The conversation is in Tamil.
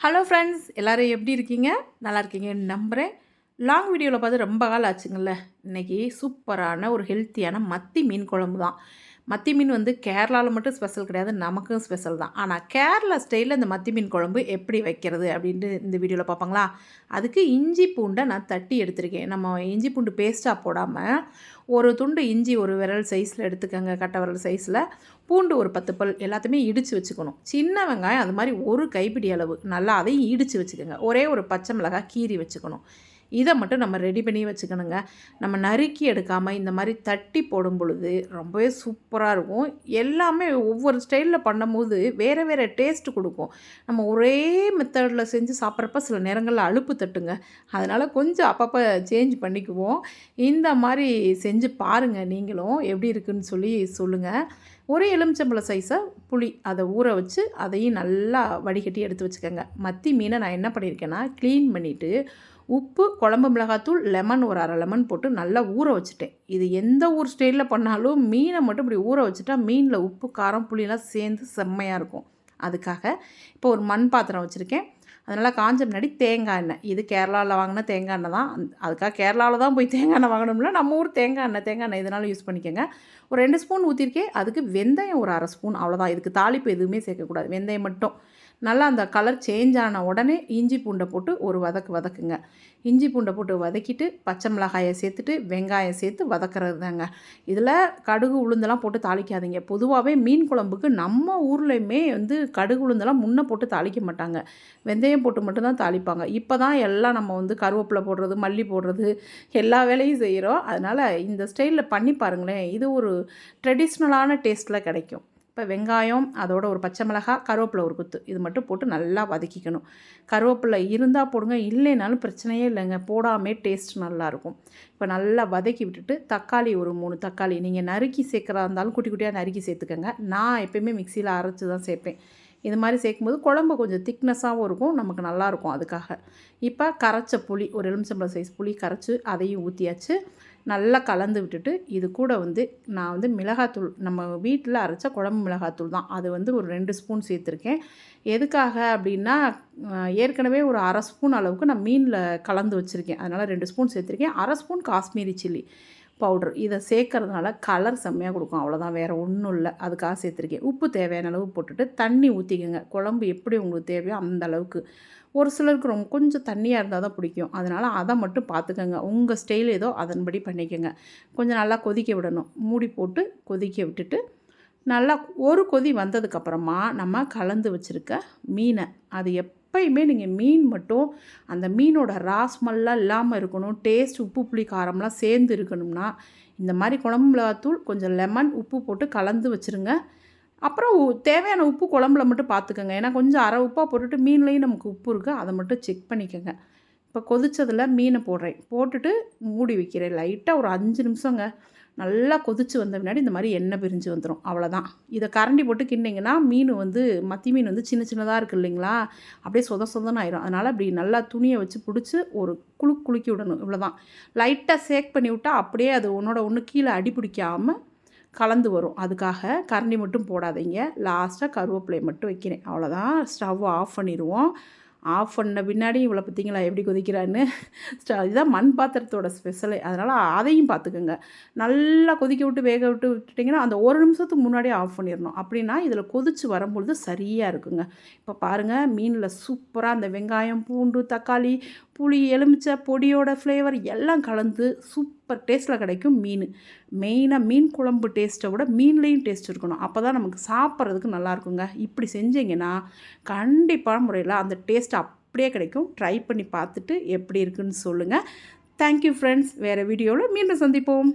ஹலோ ஃப்ரெண்ட்ஸ் எல்லோரும் எப்படி இருக்கீங்க? நல்லா இருக்கீங்கன்னு நம்புகிறேன் லாங் வீடியோவில் பார்த்து ரொம்ப காலம் ஆச்சுங்கள இன்றைக்கி சூப்பரான ஒரு ஹெல்த்தியான மத்தி மீன் குழம்பு தான். மத்தி மீன் வந்து கேரளாவில் மட்டும் ஸ்பெஷல் கிடையாது நமக்கும் ஸ்பெஷல் தான். ஆனால் கேரளா ஸ்டைலில் இந்த மத்தி மீன் குழம்பு எப்படி வைக்கிறது அப்படின்ட்டு இந்த வீடியோவில் பார்ப்பாங்களா? அதுக்கு இஞ்சி பூண்டை நான் தட்டி எடுத்திருக்கேன். நம்ம இஞ்சி பூண்டு பேஸ்ட்டாக போடாமல் ஒரு துண்டு இஞ்சி ஒரு விரல் சைஸில் எடுத்துக்கோங்க கட்டை விரல் சைஸில் பூண்டு ஒரு பத்து பல் எல்லாத்தையுமே இடித்து வச்சுக்கணும். சின்ன வெங்காயம் அது மாதிரி ஒரு கைப்பிடி அளவு. நல்லா அதையும் இடித்து வச்சுக்கோங்க. ஒரே ஒரு பச்சை மிளகாய் கீறி வச்சுக்கணும். இதை மட்டும் நம்ம ரெடி பண்ணி வச்சுக்கணுங்க. நம்ம நறுக்கி எடுக்காமல் இந்த மாதிரி தட்டி போடும் பொழுது ரொம்பவே சூப்பராக இருக்கும். எல்லாமே ஒவ்வொரு ஸ்டைலில் பண்ணும்போது வேறு வேறு டேஸ்ட்டு கொடுக்கும். நம்ம ஒரே மெத்தடில் செஞ்சு சாப்பிட்றப்ப சில நேரங்களில் அழுப்பு தட்டுங்க. அதனால் கொஞ்சம் அப்பப்போ சேஞ்ச் பண்ணிக்குவோம். இந்த மாதிரி செஞ்சு பாருங்கள் நீங்களும் எப்படி இருக்குன்னு சொல்லி சொல்லுங்கள் ஒரு எலுமிச்சம்பழ சைஸை புளி அதை ஊற வச்சு அதையும் நல்லா வடிகட்டி எடுத்து வச்சுக்கோங்க. மத்தி மீனை நான் என்ன பண்ணியிருக்கேன்னா க்ளீன் பண்ணிவிட்டு உப்பு குழம்பு மிளகாத்தூள் லெமன் ஒரு அரை லெமன் போட்டு நல்லா ஊற வச்சுட்டேன். இது எந்த ஊர் ஸ்டைலில் பண்ணாலும் மீனை மட்டும் இப்படி ஊற வச்சுட்டா மீனில் உப்பு காரம் புளியெல்லாம் சேர்ந்து செம்மையாக இருக்கும். அதுக்காக இப்போ ஒரு மண் பாத்திரம் வச்சுருக்கேன். அதனால் காஞ்ச முன்னாடி தேங்காய் எண்ணெய். இது கேரளாவில் வாங்கின தேங்காய் எண்ணெய் தான். அதுக்காக கேரளாவில் தான் போய் தேங்காய் எண்ணெய் வாங்கணும்ல. நம்ம ஊர் தேங்காய் எண்ணெய் தேங்காய் எண்ணெய் இதனால் யூஸ் பண்ணிக்கோங்க. ஒரு ரெண்டு ஸ்பூன் ஊற்றிருக்கேன் அதுக்கு வெந்தயம் ஒரு அரை ஸ்பூன் அவ்வளோதான் இதுக்கு தாளிப்பு எதுவுமே சேர்க்கக்கூடாது. வெந்தயம் மட்டும். நல்லா அந்த கலர் சேஞ்ச் ஆன உடனே இஞ்சி பூண்டை போட்டு ஒரு வதக்கு வதக்குங்க. இஞ்சி பூண்டை போட்டு வதக்கிட்டு பச்சை மிளகாயை சேர்த்துட்டு வெங்காயம் சேர்த்து வதக்கிறது தாங்க இதில் கடுகு உளுந்தெல்லாம் போட்டு தாளிக்காதீங்க. பொதுவாகவே மீன் குழம்புக்கு நம்ம ஊர்லேயுமே வந்து கடுகு உளுந்தெல்லாம் முன்னே போட்டு தாளிக்க மாட்டாங்க. வெந்தயம் போட்டு மட்டும்தான் தாளிப்பாங்க. இப்போ தான் எல்லாம் நம்ம வந்து கருவேப்பிலை போடுறது மல்லி போடுறது எல்லா வேலையும் செய்கிறோம் அதனால் இந்த ஸ்டைலில் பண்ணி பாருங்களேன். இது ஒரு ட்ரெடிஷ்னலான டேஸ்ட்டில் கிடைக்கும். இப்போ வெங்காயம் அதோட ஒரு பச்சை மிளகாய் கருவேப்பிலை ஒரு குத்து. இது மட்டும் போட்டு நல்லா வதக்கிக்கணும். கருவேப்பிலை இருந்தால் போடுங்க இல்லைனாலும் பிரச்சனையே இல்லைங்க. போடாமே டேஸ்ட் நல்லாயிருக்கும் இப்போ நல்லா வதக்கி விட்டுட்டு தக்காளி ஒரு மூணு தக்காளி. நீங்கள் நறுக்கி சேர்க்குறா இருந்தாலும் குட்டி குட்டியாக நறுக்கி சேர்த்துக்கோங்க. நான் எப்போயுமே மிக்சியில் அரைச்சி தான் சேர்ப்பேன். இது மாதிரி சேர்க்கும்போது குழம்பு கொஞ்சம் திக்னஸாகவும் இருக்கும் நமக்கு நல்லாயிருக்கும் அதுக்காக. இப்போ கரைச்ச புளி ஒரு எலுமிச்சம்பழம் சைஸ் புளி கரைச்சி அதையும் ஊற்றியாச்சு நல்லா கலந்து விட்டுட்டு இது கூட வந்து நான் வந்து மிளகாத்தூள் நம்ம வீட்டில் அரைச்ச குழம்பு மிளகாத்தூள் தான். அது வந்து ஒரு ரெண்டு ஸ்பூன் சேர்த்துருக்கேன். எதுக்காக அப்படின்னா ஏற்கனவே ஒரு அரை ஸ்பூன் அளவுக்கு நான் மீனில் கலந்து வச்சுருக்கேன். அதனால் ரெண்டு ஸ்பூன் சேர்த்துருக்கேன். அரை ஸ்பூன் காஷ்மீரி சில்லி. பவுட்ரு. இதை சேர்க்கறதுனால கலர் செம்மையாக கொடுக்கும். அவ்வளோதான் வேறு ஒன்றும் இல்லை. அதுக்காக சேர்த்துருக்கேன். உப்பு தேவையான அளவு போட்டுட்டு தண்ணி ஊற்றிக்கோங்க குழம்பு எப்படி உங்களுக்கு தேவையோ அந்த அளவுக்கு. ஒரு சிலருக்கு ரொம்ப கொஞ்சம் தண்ணியாக இருந்தால் தான் பிடிக்கும். அதனால் அதை மட்டும் பார்த்துக்கோங்க. உங்கள் ஸ்டைல் ஏதோ அதன்படி பண்ணிக்கோங்க. கொஞ்சம் நல்லா கொதிக்க விடணும். மூடி போட்டு கொதிக்க விட்டுட்டு நல்லா ஒரு கொதி வந்ததுக்கப்புறமா நம்ம கலந்து வச்சுருக்க மீனை. அது எப் எப்பயுமே நீங்கள் மீன் மட்டும் அந்த மீனோட ராஸ்மெல்லாம் இல்லாமல் இருக்கணும் டேஸ்ட் உப்பு புளி காரம்லாம் சேர்ந்து இருக்கணும்னா இந்த மாதிரி குழம்பு மிளகாத்தூள் கொஞ்சம் லெமன் உப்பு போட்டு கலந்து வச்சுருங்க. அப்புறம் தேவையான உப்பு குழம்புல மட்டும் பார்த்துக்கோங்க ஏன்னா கொஞ்சம் அரை உப்பாக போட்டுட்டு மீன்லேயும் நமக்கு உப்பு இருக்குது அதை மட்டும் செக் பண்ணிக்கோங்க. இப்போ கொதித்ததில் மீனை போடுறேன். போட்டுட்டு மூடி வைக்கிறேன். லைட்டாக ஒரு அஞ்சு நிமிஷங்க. நல்லா கொதித்து வந்த பின்னாடி இந்த மாதிரி எண்ணெய் பிரிஞ்சு வந்துடும் அவ்வளோதான் இதை கரண்டி போட்டு கிண்டிங்கன்னா மீன் வந்து மத்தி மீன் வந்து சின்ன சின்னதாக இருக்குது இல்லைங்களா? அப்படியே சொத சொதன்னு ஆயிரும். அதனால் அப்படி நல்லா துணியை வச்சு பிடிச்சி ஒரு குழு குலுக்கி விடணும். இவ்வளோதான் லைட்டாக சேக் பண்ணி விட்டால் அப்படியே அது உன்னோட ஒன்று கீழே அடி பிடிக்காமல் கலந்து வரும். அதுக்காக கரண்டி மட்டும் போடாதீங்க. லாஸ்ட்டாக கருவேப்பிலையை மட்டும் வைக்கிறேன். அவ்வளோதான் ஸ்டவ் ஆஃப் பண்ணிடுவோம் ஆஃப் பண்ண பின்னாடி இவ்வளோ பார்த்தீங்களா? எப்படி கொதிக்கிறான்னு? இதுதான் மண் பாத்திரத்தோட ஸ்பெஷலு அதனால் அதையும் பார்த்துக்கோங்க. நல்லா கொதிக்க விட்டு வேக விட்டு விட்டுட்டிங்கன்னா அந்த ஒரு நிமிஷத்துக்கு முன்னாடியே ஆஃப் பண்ணிடணும். அப்படின்னா இதில் கொதித்து வரும்பொழுது சரியாக இருக்குங்க. இப்போ பாருங்கள் மீனில் சூப்பராக அந்த வெங்காயம் பூண்டு தக்காளி புளி எலுமிச்சை பொடியோட ஃப்ளேவர் எல்லாம் கலந்து சூப் சூப்பர் டேஸ்ட்டில் கிடைக்கும் மீன். மெயினாக மீன் குழம்பு டேஸ்ட்டை விட மீன்லேயும் டேஸ்ட் இருக்கணும். அப்போ தான் நமக்கு சாப்பிட்றதுக்கு நல்லாயிருக்குங்க. இப்படி செஞ்சிங்கன்னா கண்டிப்பான முறையில் அந்த டேஸ்ட் அப்படியே கிடைக்கும். ட்ரை பண்ணி பார்த்துட்டு எப்படி இருக்குன்னு சொல்லுங்கள் தேங்க்யூ ஃப்ரெண்ட்ஸ் வேறு வீடியோவில் மீண்டும் சந்திப்போம்.